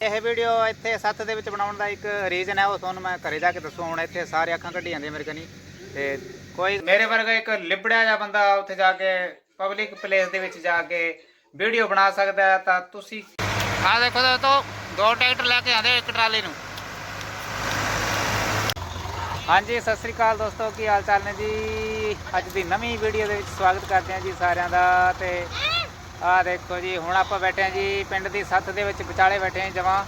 ਇਹ ਵੀਡੀਓ ਇੱਥੇ ਸੱਤ ਦੇ ਵਿੱਚ ਬਣਾਉਣ ਦਾ ਇੱਕ ਰੀਜ਼ਨ ਹੈ, ਉਹ ਤੁਹਾਨੂੰ ਮੈਂ ਘਰੇ ਜਾ ਕੇ ਦੱਸੂ। ਹੁਣ ਇੱਥੇ ਸਾਰੇ ਅੱਖਾਂ ਕੱਢੀ ਜਾਂਦੇ ਮੇਰੇ ਕਨੀ। ਤੇ ਕੋਈ ਮੇਰੇ ਵਰਗਾ ਇੱਕ ਲਿਬੜਿਆ ਜਿਹਾ ਬੰਦਾ ਉੱਥੇ ਜਾ ਕੇ ਪਬਲਿਕ ਪਲੇਸ ਦੇ ਵਿੱਚ ਜਾ ਕੇ ਵੀਡੀਓ ਬਣਾ ਸਕਦਾ ਹੈ, ਤਾਂ ਤੁਸੀਂ ਆ ਦੇਖੋ ਦੋਸਤੋ, ਦੋ ਟਰੈਕਟਰ ਲੈ ਕੇ ਆਂਦੇ ਇੱਕ ਟਰਾਲੀ ਨੂੰ। ਹਾਂਜੀ, ਸਤਿ ਸ੍ਰੀ ਅਕਾਲ ਦੋਸਤੋ, ਕੀ ਹਾਲ ਚਾਲ ਨੇ ਜੀ? ਅੱਜ ਦੀ ਨਵੀਂ ਵੀਡੀਓ ਦੇ ਵਿੱਚ ਸਵਾਗਤ ਕਰਦੇ ਹਾਂ ਜੀ ਸਾਰਿਆਂ ਦਾ, ਤੇ ਆਹ ਦੇਖੋ ਜੀ ਹੁਣ ਆਪਾਂ ਬੈਠੇ ਹਾਂ ਜੀ ਪਿੰਡ ਦੀ ਸੱਥ ਦੇ ਵਿੱਚ ਵਿਚਾਲੇ ਬੈਠੇ ਹਾਂ ਜਮਾਂ।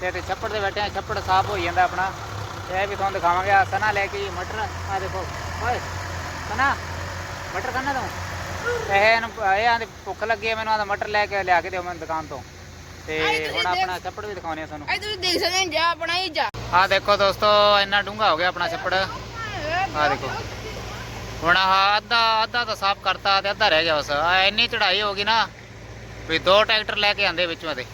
ਤੇ ਤੇ ਛੱਪੜ ਦੇ ਬੈਠੇ ਹਾਂ ਛੱਪੜ ਸਾਫ਼ ਹੋਈ ਜਾਂਦਾ ਆਪਣਾ। ਇਹ ਵੀ ਤੁਹਾਨੂੰ ਦਿਖਾਵਾਂਗੇ ਆ ਸਨਾ ਲੈ ਕੇ ਮਟਰ। ਆ ਦੇਖੋ ਓਏ ਸਨਾ ਮਟਰ ਖਾਣਾ ਤੂੰ? ਇਹ ਇਹ ਆਂਦੇ ਭੁੱਖ ਲੱਗੀ ਹੈ ਮੈਨੂੰ ਆਂਦਾ ਮਟਰ ਲੈ ਕੇ ਲਿਆ ਕੇ ਦਿਓ ਮੈਨੂੰ ਦੁਕਾਨ ਤੋਂ। ਤੇ ਹੁਣ ਆਪਣਾ ਛੱਪੜ ਵੀ ਦਿਖਾਉਣੇ ਆ ਤੁਹਾਨੂੰ। ਇਹ ਤੁਸੀਂ ਦੇਖ ਸਕਦੇ ਹੋ ਜਾ ਆਪਣਾ ਹੀ ਜਾ। ਆ ਦੇਖੋ ਦੋਸਤੋ ਇੰਨਾ ਡੂੰਘਾ ਹੋ ਗਿਆ ਆਪਣਾ ਛੱਪੜ। ਆ ਦੇਖੋ। ਹੁਣ ਆਹ ਅੱਧਾ ਅੱਧਾ ਤਾਂ ਸਾਫ਼ ਕਰਤਾ ਤੇ ਅੱਧਾ ਰਹਿ ਗਿਆ ਬਸ। ਆ ਇੰਨੀ ਚੜਾਈ ਹੋ ਗਈ ਨਾ ਵੀ ਦੋ ਟਰੈਕਟਰ ਲੈ ਕੇ ਆਂਦੇ ਵਿੱਚੋਂ ਦੇ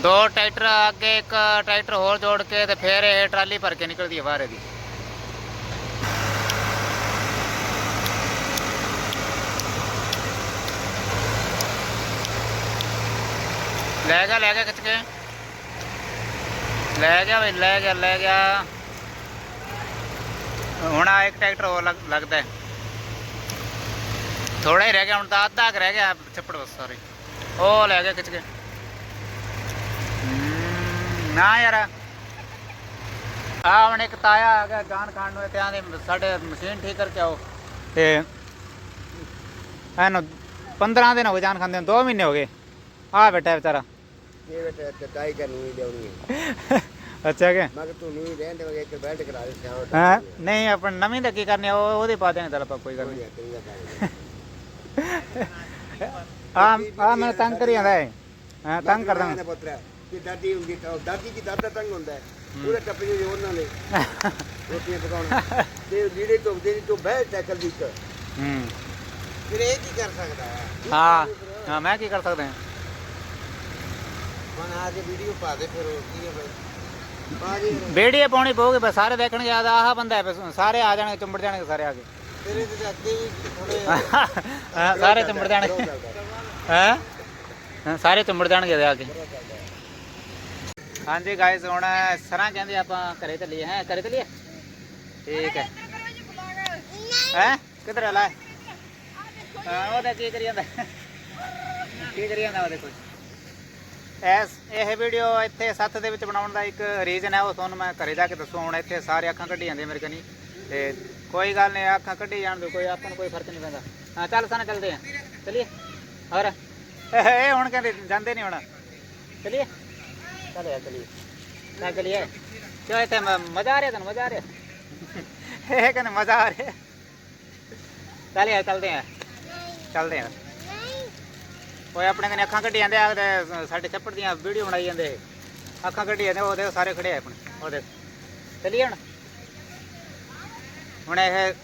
ਦੋ ਟਰੈਕਟਰ, ਅੱਗੇ ਇੱਕ ਟਰੈਕਟਰ ਹੋਰ ਜੋੜ ਕੇ ਤੇ ਫਿਰ ਇਹ ਟਰਾਲੀ ਭਰ ਕੇ ਨਿਕਲਦੀ ਹੈ ਬਾਹਰ ਇਹਦੀ। ਲੈ ਗਿਆ ਲੈ ਗਿਆ ਖਿੱਚ ਲੈ ਗਿਆ ਬਈ, ਲੈ ਗਿਆ ਲੈ ਗਿਆ। ਹੁਣ ਆ ਇੱਕ ਟਰੈਕਟਰ ਹੋਰ ਲੱਗ- ਲੱਗਦਾ ਹੈ। ਥੋੜਾ ਹੀ ਰਹਿ ਗਿਆ ਹੁਣ ਤਾਂ ਅੱਧਾ ਕੁ ਰਹਿ ਗਿਆ ਛੱਪੜ ਬਸ ਸੌਰੀ ਉਹ ਲੈ ਗਿਆ ਖਿੱਚ ਕੇ। ਨਾ ਯਾਰ। ਆ ਹੁਣ ਇੱਕ ਤਾਇਆ ਆ ਗਿਆ ਗਾਨ ਖਾਣ ਨੂੰ ਤੇ ਆਂਦੇ ਸਾਡੇ ਮਸ਼ੀਨ ਠੀਕ ਕਰਕੇ ਆਓ। ਤੇ ਇਹਨੂੰ 15 ਦਿਨ ਹੋ ਗਏ ਜਾਨ ਖਾਂਦੇ ਨੂੰ 2 ਮਹੀਨੇ ਹੋ ਗਏ। ਆ ਬੈਠਾ ਵਿਚਾਰਾ। ਇਹ ਬੇਟਾ ਕਟਾਈ ਕਰਨੀ ਹੈ। ਅੱਛਾ ਕਿ? ਮੈਂ ਕਿ ਤੂੰ ਨਹੀਂ ਰਹਿਣ ਦੇ ਇੱਕ ਬੈਠ ਕਰਾ ਦੇ ਸਿਆਉ ਹਾਂ? ਨਹੀਂ ਆਪਣ ਨਵੀਂ ਦਾ ਕੀ ਕਰਨੀ ਉਹ ਉਹਦੇ ਪਾ ਦੇਣੇ ਆਪਾਂ ਕੋਈ ਗੱਲ ਨਹੀਂ। ਆ ਆ ਮੈਂ ਤੰਗ ਕਰੀ ਜਾਂਦਾ ਹੈ ਹਾਂ ਤੰਗ ਕਰਦਾ ਮੈਂ। ਪੁੱਤਰਾ ਕਿ ਦਾਦੀ ਹੁੰਦੀ ਤਾਂ ਦਾਦੀ ਕੀ ਦਾਦਾ ਤੰਗ ਹੁੰਦਾ ਹੈ? ਪੂਰੇ ਟੱਪੇ ਜਿਹੇ ਉਹਨਾਂ ਨੇ ਰੋਟੀਆਂ ਪਕਾਉਣ। ਤੇ ਲੀੜੇ ਤੋਂ ਦੇਰੀ ਤੋਂ ਬਹਿ ਸਾਈਕਲ ਦੀ ਇੱਕ। ਹੂੰ। ਫਿਰ ਇਹ ਕੀ ਕਰ ਸਕਦਾ ਹੈ? ਹਾਂ ਹਾਂ ਮੈਂ ਕੀ ਕਰ ਸਕਦਾ ਹਾਂ? ਆ ਕੇ ਵੀਡੀਓ ਪਾ ਦੇ ਫਿਰ ਕੀ ਹੈ ਬਈ। ਦੇ ਬੇੜੀਏ ਪਾਉਣੀ ਪਊਗੀ ਬਸ ਸਾਰੇ ਦੇਖਣਗੇ ਆ ਆਹ ਬੰਦਾ ਹੈ ਬਸ ਸਾਰੇ ਆ ਜਾਣਗੇ ਚੁੰਬੜ ਜਾਣਗੇ ਸਾਰੇ ਆ ਕੇ। ਤੇਰੇ ਤੇ ਅੱਗੇ ਵੀ ਥੋੜੇ ਹਾਂ, ਸਾਰੇ ਚੁੰਬੜ ਜਾਣਗੇ। ਹੈ? ਸਾਰੇ ਚੁੰਬੜ ਜਾਣਗੇ ਆ ਕੇ। ਹਾਂਜੀ ਗਾਇਸ ਹੁਣ ਸਰਾਂ ਕਹਿੰਦੇ ਆਪਾਂ ਘਰੇ ਚੱਲੀਏ ਹੈ? ਘਰੇ ਚੱਲੀਏ? ਠੀਕ ਹੈ। ਹੈ? ਕਿੱਧਰ ਹਲਾ ਹਾਂ ਉਹਦਾ ਕੀ ਕਰੀ ਜਾਂਦਾ? ਕੀ ਕਰੀ ਜਾਂਦਾ ਉਹਦੇ ਕੁਝ ਐਸ ਇਹ ਵੀਡੀਓ ਇੱਥੇ ਸੱਤ ਦੇ ਵਿੱਚ ਬਣਾਉਣ ਦਾ ਇੱਕ ਰੀਜ਼ਨ ਹੈ, ਉਹ ਤੁਹਾਨੂੰ ਮੈਂ ਘਰੇ ਜਾ ਕੇ ਦੱਸੂ। ਹੁਣ ਇੱਥੇ ਸਾਰੇ ਅੱਖਾਂ ਕੱਢੀ ਜਾਂਦੇ ਮੇਰੇ ਕਨੀ ਤੇ ਕੋਈ ਗੱਲ ਨਹੀਂ, ਅੱਖਾਂ ਕੱਢੀ ਜਾਣ ਦੋ ਕੋਈ ਆਪਾਂ ਨੂੰ ਕੋਈ ਫ਼ਰਕ ਨਹੀਂ ਪੈਂਦਾ। ਹਾਂ, ਚੱਲ ਸਾਨਾ, ਚੱਲਦੇ ਆ ਚਲਿਏ। ਹੋਰ? ਇਹ ਹੁਣ ਕਹਿੰਦੇ ਜਾਂਦੇ ਨਹੀਂ ਹੁਣ। ਚਲਿਏ। ਚੱਲ ਯਾਰ, ਚਲਿਏ। ਨਾ ਚਲਿਏ। ਕਿਉਂ ਇੱਥੇ ਮ- ਮਜ਼ਾ ਆ ਰਿਹਾ ਤੈਨੂੰ, ਮਜ਼ਾ ਆ ਰਿਹਾ? ਇਹ ਕਹਿੰਦੇ ਮਜ਼ਾ ਆ ਰਿਹਾ। ਚੱਲ ਯਾਰ, ਚੱਲਦੇ ਆ ਚੱਲਦੇ ਆ ਓਏ ਆਪਣੇ ਕਨੇ ਅੱਖਾਂ ਕੱਢੀ ਜਾਂਦੇ ਆ ਤੇ ਸਾਡੇ ਛੱਪੜ ਦੀਆਂ ਵੀਡੀਓ ਬਣਾਈ ਜਾਂਦੇ। ਅੱਖਾਂ ਕੱਢੀ ਜਾਂਦੇ, ਉਹ ਦੇਖੋ, ਸਾਰੇ ਖੜੇ ਆ ਆਪਣੇ, ਉਹ ਦੇਖ। ਚਲਿਏ ਹੁਣ। ਹੁਣ ਇਹ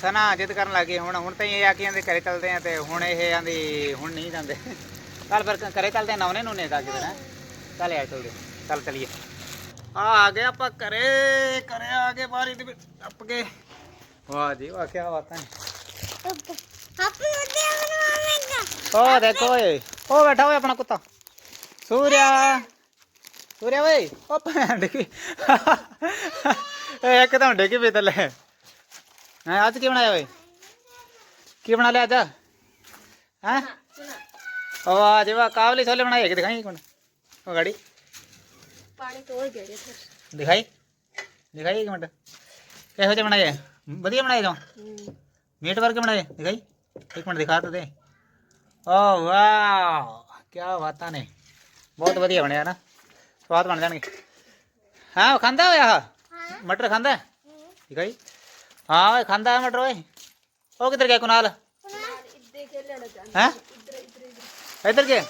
ਸਨਾ ਜਿੱਦ ਕਰਨ ਲੱਗੇ ਹੁਣ ਹੁਣ ਤਾਂ ਇਹ ਆ ਕੇ ਜਾਂਦੇ ਘਰੇ ਚੱਲਦੇ ਆ ਤੇ ਹੁਣ ਇਹ ਆਂਦੀ, ਹੁਣ ਨਹੀਂ ਜਾਂਦੇ। ਚੱਲ ਫਿਰ ਘਰੇ ਚੱਲਦੇ ਆ ਨੂੰ ਨੇ ਜਾ ਕੇ ਦੇਣਾ ਚੱਲ ਯਾਰ ਚੱਲਦੇ ਚੱਲ ਚਲੀਏ। ਆ ਆ ਗਏ ਆਪਾਂ ਘਰੇ ਘਰੇ ਆ ਗਏ, ਬਾਰੀ ਦੇ ਵਿੱਚ ਟੱਪ ਗਏ। ਵਾਹ ਜੀ ਵਾਹ ਕੀ ਬਾਤ ਹੈ ਉਹ ਦੇਖੋ ਓਏ ਉਹ ਬੈਠਾ ਓਏ ਆਪਣਾ ਕੁੱਤਾ ਸੂਰਿਆ ਸੂਰਿਆ ਓਏ ਉਹ ਭੈਣ ਡਿੱਗੀ ਇਹ ਇੱਕਦਮ ਡਿੱਗੀ ਪਈ ਥੱਲੇ ਹੈ ਅੱਜ ਕੀ ਬਣਾਇਆ ਓਏ ਕੀ ਬਣਾ ਲਿਆ ਅੱਜ ਹੈ ਉਹ ਆ ਜਿਵਾ ਕਾਬਲੀ ਛੋਲੇ ਬਣਾਏ ਹੈਗੇ ਦਿਖਾਈ ਇੱਕ ਮਿੰਟ ਉਹ ਗਾੜੀ ਪਾਣੀ ਤੋਂ ਗਏ ਦਿਖਾਈ ਦਿਖਾਈ ਇੱਕ ਮਿੰਟ ਕਿਹੋ ਜਿਹੇ ਬਣਾਏ ਆ? ਵਧੀਆ ਬਣਾਏ ਜੋ ਮੀਟ ਵਰਗੇ ਬਣਾਏ ਦਿਖਾਈ ਇੱਕ ਮਿੰਟ ਦਿਖਾ ਤਾ ਦੇ ਓ ਵਾਹ ਕੀ ਬਾਤਾਂ ਨੇ ਬਹੁਤ ਵਧੀਆ ਬਣਿਆ ਨਾ ਸਵਾਦ ਬਣ ਜਾਣਗੇ ਹਾਂ ਉਹ ਖਾਂਦਾ ਹੋਇਆ ਆਹ ਮਟਰ ਖਾਂਦਾ ਹੈ? ਦਿਖਾਈ ਹਾਂ ਓਏ ਖਾਂਦਾ ਹੈ ਮਟਰ ਓਏ ਉਹ ਕਿੱਧਰ ਗਿਆ ਕੁਨਾਲ ਇੱਦੇ ਖੇਲਣਾ ਚਾਹੁੰਦਾ ਹੈ ਇੱਧਰ ਗਿਆ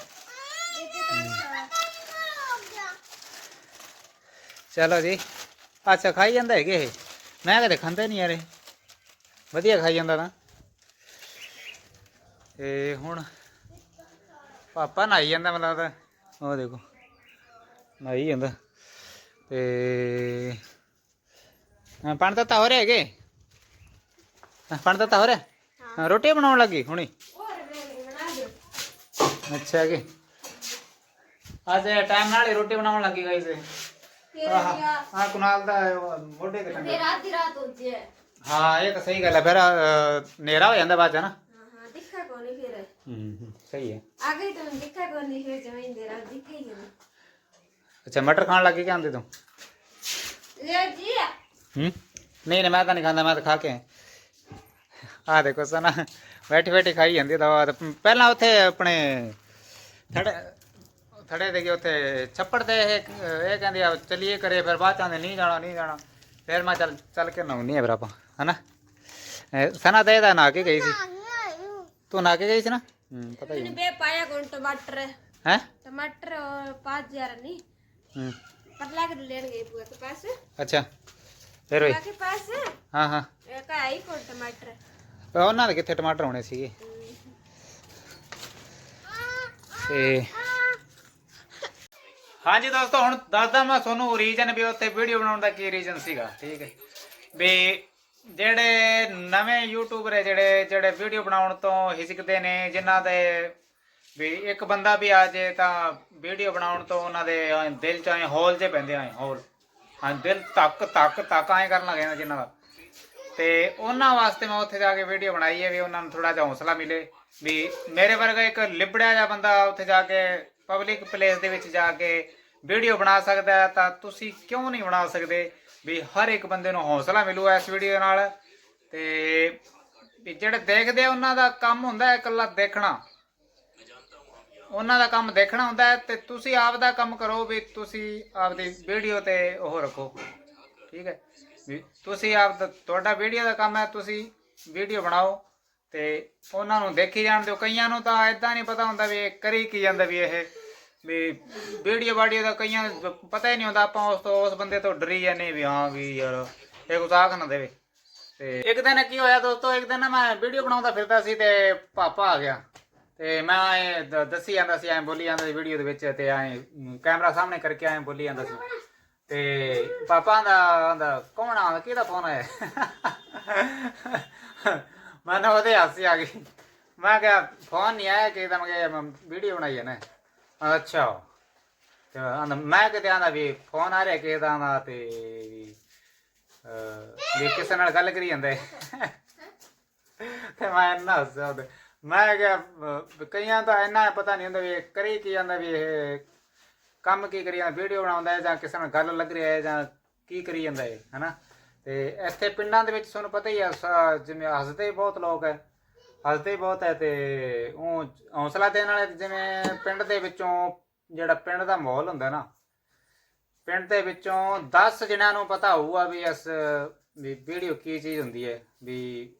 ਚਲੋ ਜੀ ਅੱਛਾ ਖਾਈ ਜਾਂਦਾ ਹੈਗੇ ਇਹ ਮੈਂ ਕਦੇ ਖਾਂਦਾ ਨਹੀਂ ਯਾਰ ਇਹ ਵਧੀਆ ਖਾਈ ਜਾਂਦਾ ਨਾ ਤੇ ਹੁਣ ਪਾਪਾ ਨਹਾਈ ਜਾਂਦਾ ਮੈਨੂੰ ਲੱਗਦਾ। ਉਹ ਦੇਖੋ ਨਹਾਈ ਜਾਂਦਾ। ਤੇ ਹਾਂ, ਪਾਣੀ ਤਾਂ ਤਾਂ ਹੋ ਰਿਹਾ ਹੈਗੇ? ਹਾਂ, ਪਾਣੀ ਤਾਂ ਤਾਂ ਹੋ ਰਿਹਾ? ਹਾਂ, ਰੋਟੀ ਬਣਾਉਣ ਲੱਗੀ ਹੁਣੀ? ਅੱਛਾ ਕਿ ਅੱਜ ਟਾਈਮ ਨਾਲ ਹੀ ਰੋਟੀ ਬਣਾਉਣ ਲੱਗੀ ਗਈ ਸੀ। ਹਾਂ ਕੁਨਾਲ ਦਾ ਮੋਢੇ ਤੇ ਟੰਗੇ ਰਾਤ ਦੀ ਰਾਤ ਹੋ। ਜੇ ਹਾਂ ਇਹ ਤਾਂ ਸਹੀ ਗੱਲ ਹੈ। ਫਿਰ ਨੇਰਾ ਹੋ ਜਾਂਦਾ ਬਾਅਦ ਚ ਨਾ? ਹਾਂ ਹਾਂ ਦਿਖਾ ਕੋਣੀ ਫਿਰ। ਹੂੰ। ਸਹੀ ਹੈ। ਆ ਗਈ ਤਾਂ ਦਿਖਾ ਕੋਣੀ ਫਿਰ ਜਮੀਨ ਦੇ ਰਾਤ ਦਿਖੇ ਹੀ ਨਹੀਂ ਅੱਛਾ ਮਟਰ ਖਾਣ ਲੱਗੀ ਕਿ ਆਂਦੇ ਤੂੰ? ਲੈ ਜੀ ਹੂੰ? ਨਹੀਂ ਨਹੀਂ ਮੈਂ ਤਾਂ ਨਹੀਂ ਖਾਂਦਾ ਮੈਂ ਤਾਂ ਖਾ ਕੇ ਆ ਦੇਖੋ ਸਨਾ ਬੈਠੀ ਬੈਠੀ ਖਾਈ ਜਾਂਦੀ ਆ ਦਵਾ। ਤੇ ਪਹਿਲਾਂ ਉੱਥੇ ਆਪਣੇ ਥੜੇ ਥੜੇ ਦੇ ਕੇ ਉੱਥੇ ਛੱਪੜ ਤੇ ਇਹ ਇਹ ਕਹਿੰਦੀ ਆ ਚਲੀਏ ਕਰੇ ਫਿਰ ਬਾਅਦ ਚਾਂਦੇ ਨਹੀਂ ਜਾਣਾ ਨਹੀਂ ਜਾਣਾ। ਫਿਰ ਮੈਂ ਚੱਲ ਚੱਲ ਕੇ ਨਾਉਣੀ ਆ ਫਿਰ ਆਪਾਂ ਹਨਾ? ਸਨਾ ਤੇ ਇਹਦਾ ਨਾ ਕੇ ਗਈ ਸੀ। ਤੂੰ ਨਾ ਕੇ ਗਈ ਸੀ ਨਾ? ਹੂੰ ਪਤਾ ਹੀ बे पाया कौन टमाटर ਹੈ टमाटर और पाँच हजार नहीं ਹੂੰ पतला के लेने गई बुआ के पास ਅੱਛਾ ਫਿਰ ਹੋਈ बुआ के पास ਹਾਂ ਹਾਂ का आई कौन टमाटर ਪਰ ਉਹਨਾਂ ਦੇ ਕਿੱਥੇ ਟਮਾਟਰ ਹੋਣੇ ਸੀਗੇ ਤੇ ਹਾਂਜੀ ਦੋਸਤੋ ਹੁਣ ਦੱਸਦਾ ਮੈਂ ਤੁਹਾਨੂੰ ਰੀਜਨ ਵੀ ਉੱਥੇ ਵੀਡੀਓ ਬਣਾਉਣ ਦਾ ਕੀ ਰੀਜਨ ਸੀਗਾ ਠੀਕ ਹੈ ਵੀ ਜਿਹੜੇ ਨਵੇਂ ਯੂਟਿਊਬਰ ਹੈ, ਜਿਹੜੇ ਜਿਹੜੇ ਵੀਡੀਓ ਬਣਾਉਣ ਤੋਂ ਹਿਚਕਦੇ ਨੇ, ਜਿਨ੍ਹਾਂ ਦੇ ਵੀ ਇੱਕ ਬੰਦਾ ਵੀ ਆ ਜੇ ਤਾਂ ਵੀਡੀਓ ਬਣਾਉਣ ਤੋਂ ਉਹਨਾਂ ਦੇ ਦਿਲ ਚ ਆਏ ਹੌਲ ਜੇ ਪੈਂਦੇ ਆਏ ਹੌਲ। ਹਾਂ, ਦਿਲ ਧੱਕ ਤੱਕ ਤੱਕ ਆਏ ਕਰਨ ਲੱਗ ਜਾਂਦਾ ਜਿਨ੍ਹਾਂ ਦਾ। ਤੇ ਉਹਨਾਂ ਵਾਸਤੇ ਮੈਂ ਉੱਥੇ ਜਾ ਕੇ ਵੀਡੀਓ ਬਣਾਈ ਹੈ ਵੀ ਉਹਨਾਂ ਨੂੰ ਥੋੜਾ ਜਿਹਾ ਹੌਸਲਾ ਮਿਲੇ। ਵੀ ਮੇਰੇ ਵਰਗਾ ਇੱਕ ਲਿਬੜਿਆ ਜਿਹਾ ਬੰਦਾ ਉੱਥੇ ਜਾ ਕੇ ਪਬਲਿਕ ਪਲੇਸ ਦੇ ਵਿੱਚ ਜਾ ਕੇ ਵੀਡੀਓ ਬਣਾ ਸਕਦਾ ਤਾਂ ਤੁਸੀਂ ਕਿਉਂ ਨਹੀਂ ਬਣਾ ਸਕਦੇ? ਵੀ ਹਰ ਇੱਕ ਬੰਦੇ ਨੂੰ ਹੌਸਲਾ ਮਿਲੂ ਇਸ ਵੀਡੀਓ ਨਾਲ। ਤੇ ਵੀ ਜਿਹੜੇ ਦੇਖਦੇ ਆ, ਉਹਨਾਂ ਦਾ ਕੰਮ ਹੁੰਦਾ ਹੈ ਇਕੱਲਾ ਦੇਖਣਾ। ਉਹਨਾਂ ਦਾ ਕੰਮ ਦੇਖਣਾ ਹੁੰਦਾ ਹੈ ਤੇ ਤੁਸੀਂ ਆਪ ਦਾ ਕੰਮ ਕਰੋ ਵੀ ਤੁਸੀਂ ਆਪਦੀ ਵੀਡੀਓ ਤੇ ਉਹ ਰੱਖੋ। ਠੀਕ ਹੈ? ਵੀ ਤੁਸੀਂ ਆਪ ਦਾ ਤੁਹਾਡਾ ਵੀਡੀਓ ਦਾ ਕੰਮ ਹੈ, ਤੁਸੀਂ ਵੀਡੀਓ ਬਣਾਓ ਤੇ ਉਹਨਾਂ ਨੂੰ ਦੇਖੀ ਜਾਣ ਦਿਓ। ਕਈਆਂ ਨੂੰ ਤਾਂ ਇਦਾਂ ਨਹੀਂ ਪਤਾ ਹੁੰਦਾ ਵੀ ਇਹ ਕਰੀ ਕੀ ਜਾਂਦਾ ਵੀ ਇਹ। ਵੀ ਵੀਡੀਓ ਬਾਡੀਓ ਦਾ ਕਈਆਂ ਨੂੰ ਪਤਾ ਹੀ ਨਹੀਂ ਹੁੰਦਾ, ਆਪਾਂ ਉਸ ਤੋਂ, ਉਸ ਬੰਦੇ ਤੋਂ ਡਰੀ ਜਾਂਦੇ ਵੀ ਹਾਂ ਵੀ ਯਾਰ, ਇਹ ਕੁਝ ਨਾ ਦੇਵੇ। ਤੇ ਇੱਕ ਦਿਨ ਕੀ ਹੋਇਆ ਦੋਸਤੋ, ਇੱਕ ਦਿਨ ਮੈਂ ਵੀਡੀਓ ਬਣਾਉਂਦਾ ਫਿਰਦਾ ਸੀ ਤੇ ਪਾਪਾ ਆ ਗਿਆ। ਤੇ ਮੈਂ ਐਂ ਦੱਸੀ ਜਾਂਦਾ ਸੀ, ਐਂ ਬੋਲੀ ਜਾਂਦਾ ਸੀ ਵੀਡੀਓ ਦੇ ਵਿੱਚ ਤੇ ਐਂ ਕੈਮਰਾ ਸਾਹਮਣੇ ਕਰਕੇ ਐਂ ਬੋਲੀ ਜਾਂਦਾ ਸੀ। ਤੇ ਪਾਪਾ ਦਾ ਆਂਦਾ, ਕੌਣ ਆ? ਕਿਹਦਾ ਫੋਨ ਆਇਆ? ਮੈਨੂੰ ਉਹਦੇ ਹਾਸੀ ਆ ਗਈ। ਮੈਂ ਕਿਹਾ, ਫੋਨ ਨਹੀਂ ਆਇਆ ਕਿ ਤਾਂ ਮੈਂ ਵੀਡੀਓ ਬਣਾਈ ਹੈ ਨਾ। ਅੱਛਾ। ਤੇ ਆਂਦਾ ਮੈਂ ਕਿਤੇ ਆਂਦਾ ਵੀ ਫੋਨ ਆ ਰਿਹਾ ਕਿਸੇ ਦਾ ਆਂਦਾ ਤੇ ਵੀ ਅਹ, ਵੀ ਕਿਸੇ ਨਾਲ ਗੱਲ ਕਰੀ ਜਾਂਦਾ। ਹੈ ਤੇ ਮੈਂ ਇੰਨਾ ਹੱਸਿਆ ਉਹਦੇ। ਮੈਂ ਕਿਹਾ ਅਹ, ਕਈਆਂ ਤਾਂ ਇੰਨਾ ਪਤਾ ਨਹੀਂ ਹੁੰਦਾ ਵੀ ਇਹ ਕਰੀ ਕੀ ਜਾਂਦਾ ਵੀ ਇਹ ਕੰਮ ਕੀ ਕਰੀ ਜਾਂਦਾ ਵੀਡੀਓ ਬਣਾਉਂਦਾ ਹੈ ਜਾਂ ਕਿਸੇ ਨਾਲ ਗੱਲ ਲੱਗ ਰਿਹਾ ਹੈ ਜਾਂ ਕੀ ਕਰੀ ਜਾਂਦਾ ਹੈ ਹਨਾ। ਤੇ ਇੱਥੇ ਪਿੰਡਾਂ ਦੇ ਵਿੱਚ ਤੁਹਾਨੂੰ ਪਤਾ ਹੀ ਆ ਸ- ਜਿਵੇਂ ਹੱਸਦੇ ਹੀ ਬਹੁਤ ਲੋਕ ਹੈ। ਹੱਸਦੇ ਬਹੁਤ ਹੈ ਤੇ ਉਹ ਹੌਸਲਾ ਦੇਣ ਵਾਲੇ ਜਿਵੇਂ ਪਿੰਡ ਦੇ ਵਿੱਚੋਂ ਜਿਹੜਾ ਪਿੰਡ ਦਾ ਮਾਹੌਲ ਹੁੰਦਾ ਨਾ, ਪਿੰਡ ਦੇ ਵਿੱਚੋਂ 10 ਜਣਿਆਂ ਨੂੰ ਪਤਾ ਹੋਊਗਾ ਵੀ ਇਸ ਵੀ ਵੀਡੀਓ ਕੀ ਚੀਜ਼ ਹੁੰਦੀ ਹੈ, ਵੀ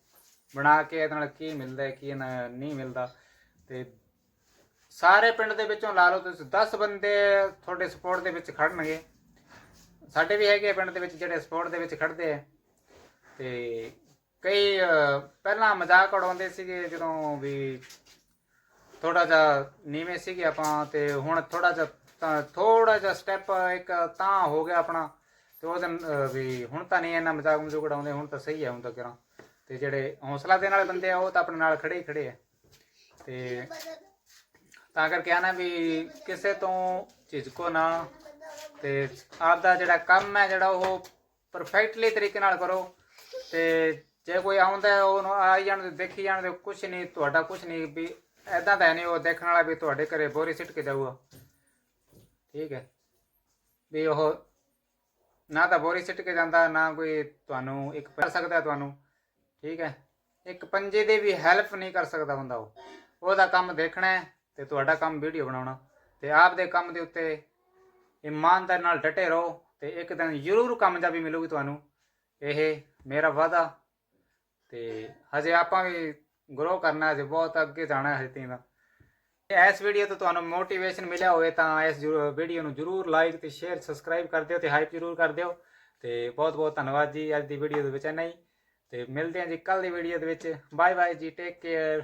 ਬਣਾ ਕੇ ਇਹਦੇ ਨਾਲ ਕੀ ਮਿਲਦਾ ਕੀ ਨਾ- ਨਹੀਂ ਮਿਲਦਾ ਤੇ ਸਾਰੇ ਪਿੰਡ ਦੇ ਵਿੱਚੋਂ ਲਾ ਲਓ ਤੁਸੀਂ 10 ਬੰਦੇ ਤੁਹਾਡੇ ਸਪੋਰਟ ਦੇ ਵਿੱਚ ਖੜਨਗੇ ਸਾਡੇ ਵੀ ਹੈਗੇ ਆ ਪਿੰਡ ਦੇ ਵਿੱਚ ਜਿਹੜੇ ਸਪੋਰਟ ਦੇ ਵਿੱਚ ਖੜਦੇ ਆ ਤੇ ਕਈ ਅਹ, ਪਹਿਲਾਂ ਮਜ਼ਾਕ ਉਡਾਉਂਦੇ ਸੀਗੇ ਜਦੋਂ ਵੀ ਥੋੜਾ ਜਿਹਾ ਨੀਵੇਂ ਸੀਗੇ ਆਪਾਂ ਤੇ ਹੁਣ ਥੋੜਾ ਜਿਹਾ ਤਾਂ ਥੋੜਾ ਜਿਹਾ ਸਟੈਪ ਇੱਕ ਤਾਂ ਹੋ ਗਿਆ ਆਪਣਾ ਤੇ ਉਹ ਦਿਨ ਅਹ, ਵੀ ਹੁਣ ਤਾਂ ਨਹੀਂ ਇੰਨਾ ਮਜ਼ਾਕ ਮਜ਼ੂਕ ਉਡਾਉਂਦੇ ਹੁਣ ਤਾਂ ਸਹੀ ਹੈ ਹੁਣ ਤਾਂ ਕਿਰਾਂ। ਤੇ ਜਿਹੜੇ ਹੌਸਲਾ ਦੇਣ ਵਾਲੇ ਬੰਦੇ ਆ ਉਹ ਤਾਂ ਆਪਣੇ ਨਾਲ ਖੜੇ ਹੀ ਖੜੇ ਆ। ਤੇ ਤਾਂ ਕਰਕੇ ਆਣਾ ਵੀ ਕਿਸੇ ਤੋਂ ਝਿਜਕੋ ਨਾ ਤੇ ਆਪਦਾ ਜਿਹੜਾ ਕੰਮ ਹੈ ਜਿਹੜਾ ਉਹ ਪਰਫੈਕਟਲੀ ਤਰੀਕੇ ਨਾਲ ਕਰੋ ਤੇ ਜੇ ਕੋਈ ਆਉਂਦਾ ਹੈ, ਉਹਨੂੰ ਆਈ ਜਾਣ ਦੇ ਦੇਖੀ ਜਾਣ ਦੇ ਕੁਝ ਨਹੀਂ ਤੁਹਾਡਾ ਕੁਝ ਨਹੀਂ ਵੀ ਐਦਾਂ ਤਾਂ ਨਹੀਂ ਉਹ ਦੇਖਣ ਵਾਲਾ ਵੀ ਤੁਹਾਡੇ ਘਰੇ ਬੋਰੀ ਸਿੱਟ ਕੇ ਜਾਊਗਾ। ਠੀਕ ਹੈ। ਵੀ ਉਹ ਨਾ ਤਾਂ ਬੋਰੀ ਸਿੱਟ ਕੇ ਜਾਂਦਾ ਨਾ ਕੋਈ ਤੁਹਾਨੂੰ ਇੱਕ ਕਰ ਸਕਦਾ ਤੁਹਾਨੂੰ। ਠੀਕ ਹੈ। ਇੱਕ ਪੰਜੇ ਦੇ ਵੀ ਹੈਲਪ ਨਹੀਂ ਕਰ ਸਕਦਾ ਹੁੰਦਾ ਉਹ। ਉਹਦਾ ਕੰਮ ਦੇਖਣਾ ਹੈ ਤੇ ਤੁਹਾਡਾ ਕੰਮ ਵੀਡੀਓ ਬਣਾਉਣਾ। ਤੇ ਆਪ ਦੇ ਕੰਮ ਦੇ ਉੱਤੇ ਇਮਾਨਦਾਰ ਨਾਲ ਡਟੇ ਰਹੋ ਤੇ ਇੱਕ ਦਿਨ ਜ਼ਰੂਰ ਕਾਮਯਾਬੀ ਮਿਲੂਗੀ ਤੁਹਾਨੂੰ। ਇਹ ਮੇਰਾ ਵਾਅਦਾ ਤੇ ਹਜੇ ਆਪਾਂ ਵੀ ਗਰੋ ਕਰਨਾ, ਹਜੇ ਬਹੁਤ ਅੱਗੇ ਜਾਣਾ ਹੈ ਹਜੇ ਤਾਂ ਇਸ ਵੀਡੀਓ ਤੋਂ ਤੁਹਾਨੂੰ ਮੋਟੀਵੇਸ਼ਨ ਮਿਲਿਆ ਹੋਵੇ ਤਾਂ ਇਸ ਵੀਡੀਓ ਨੂੰ ਜਰੂਰ ਲਾਈਕ ਤੇ ਸ਼ੇਅਰ ਸਬਸਕ੍ਰਾਈਬ ਕਰ ਦਿਓ ਤੇ ਹਾਈਪ ਜਰੂਰ ਕਰ ਦਿਓ। ਤੇ ਬਹੁਤ ਬਹੁਤ ਧੰਨਵਾਦ ਜੀ ਅੱਜ ਦੀ ਵੀਡੀਓ ਦੇ ਵਿੱਚ ਇੰਨਾ ਹੀ। ਤੇ ਮਿਲਦੇ ਹਾਂ ਜੀ ਕੱਲ ਦੀ ਵੀਡੀਓ ਦੇ ਵਿੱਚ। ਬਾਏ ਬਾਏ ਜੀ ਟੇਕ ਕੇਅਰ